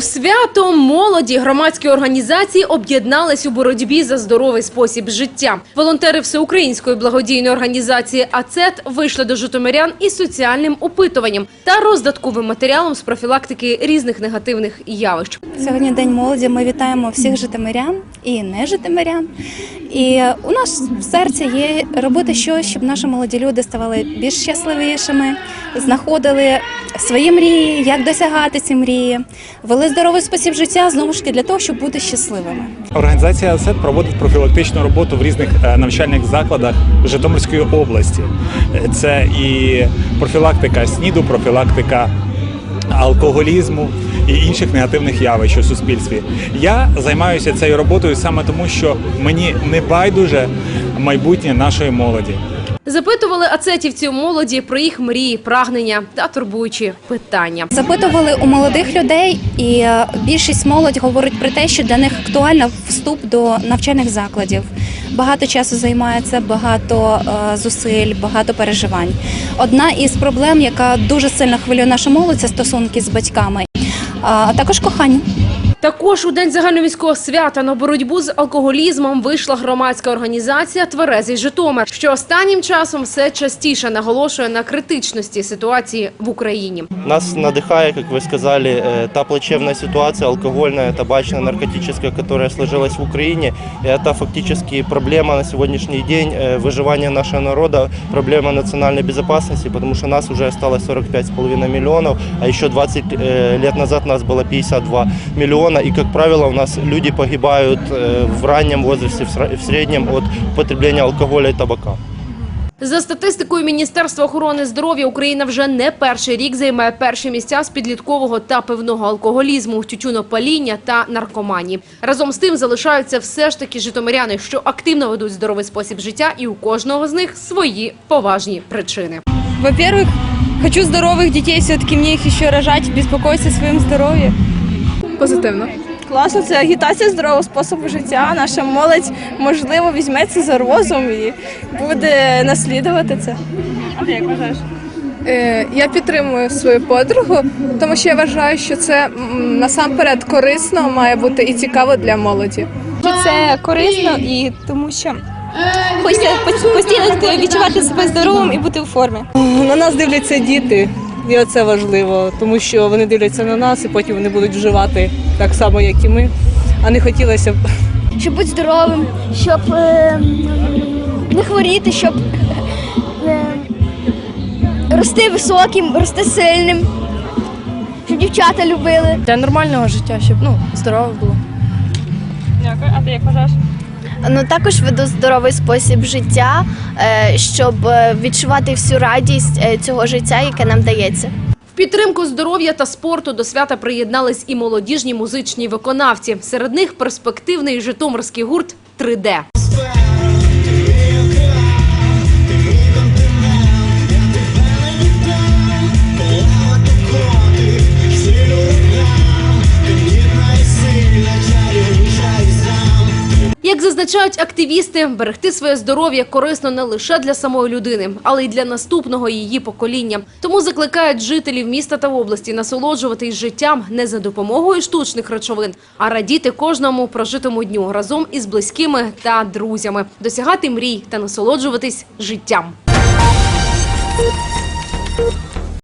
У свято молоді громадські організації об'єднались у боротьбі за здоровий спосіб життя. Волонтери всеукраїнської благодійної організації АЦЕТ вийшли до житомирян із соціальним опитуванням та роздатковим матеріалом з профілактики різних негативних явищ. Сьогодні День молоді. Ми вітаємо всіх житомирян і не житомирян. І у нас в серці є робити щось, щоб наші молоді люди ставали більш щасливішими, знаходили свої мрії, як досягати ці мрії, вели здоровий спосіб життя знову ж таки для того, щоб бути щасливими. Організація АСЕТ проводить профілактичну роботу в різних е, навчальних закладах Житомирської області. Це і профілактика СНІДу, профілактика алкоголізму і інших негативних явищ у суспільстві. Я займаюся цією роботою саме тому, що мені не байдуже майбутнє нашої молоді. Запитували ацетівців молоді про їх мрії, прагнення та турбуючі питання. Запитували у молодих людей, і е, більшість молодь говорить про те, що для них актуально вступ до навчальних закладів. Багато часу займається, багато е, зусиль, багато переживань. Одна із проблем, яка дуже сильно хвилює нашу молодь, це стосунки з батьками, а також кохання. Також у день загальноміського свята на боротьбу з алкоголізмом вийшла громадська організація Тверезий Житомир, що останнім часом все частіше наголошує на критичності ситуації в Україні. Нас надыхает, как вы сказали, э, та плачевная ситуация, алкогольная, табачная, наркотическая, которая сложилась в Украине. И это фактически проблема на сегодняшний день э, выживания нашего народа, проблема национальной безопасности, потому что нас уже осталось 45,5 миллионов, а еще 20 э, лет назад нас было 52 миллиона. И, как правило, у нас люди погибают э, в раннем возрасте, в сра- в среднем от употребления алкоголя и табака. За статистикою Міністерства охорони здоров'я, Україна вже не перший рік займає перші місця з підліткового та пивного алкоголізму, тютюнопаління та наркоманії. Разом з тим залишаються все ж таки житомиряни, що активно ведуть здоровий спосіб життя, і у кожного з них свої поважні причини. Во-первых, хочу здоровых детей, все-таки мне их еще рожать, беспокоиться о своем здоровье. Позитивно. Класно, це агітація здорового способу життя. Наша молодь можливо візьметься за розум і буде наслідувати це. А ти як вважаєш? Е, Я підтримую свою подругу, тому що я вважаю, що це насамперед корисно має бути і цікаво для молоді. Це корисно і тому що хочеться постійно відчувати себе здоровим і бути у формі. На нас дивляться діти, і це важливо, тому що вони дивляться на нас, і потім вони будуть вживати так само, як і ми. А не хотілося б щоб бути здоровим, щоб е, не хворіти, щоб е, рости високим, рости сильним, щоб дівчата любили. Для нормального життя, щоб ну здорово було. Дякую. А ти як вважаєш? Ну також веду здоровий спосіб життя, е, щоб е, відчувати всю радість е, цього життя, яке нам дається. В підтримку здоров'я та спорту до свята приєднались і молодіжні музичні виконавці. Серед них перспективний житомирський гурт 3D. Як зазначають активісти, берегти своє здоров'я корисно не лише для самої людини, але й для наступного її покоління. Тому закликають жителів міста та області насолоджуватись життям не за допомогою штучних речовин, а радіти кожному прожитому дню разом із близькими та друзями, досягати мрій та насолоджуватись життям.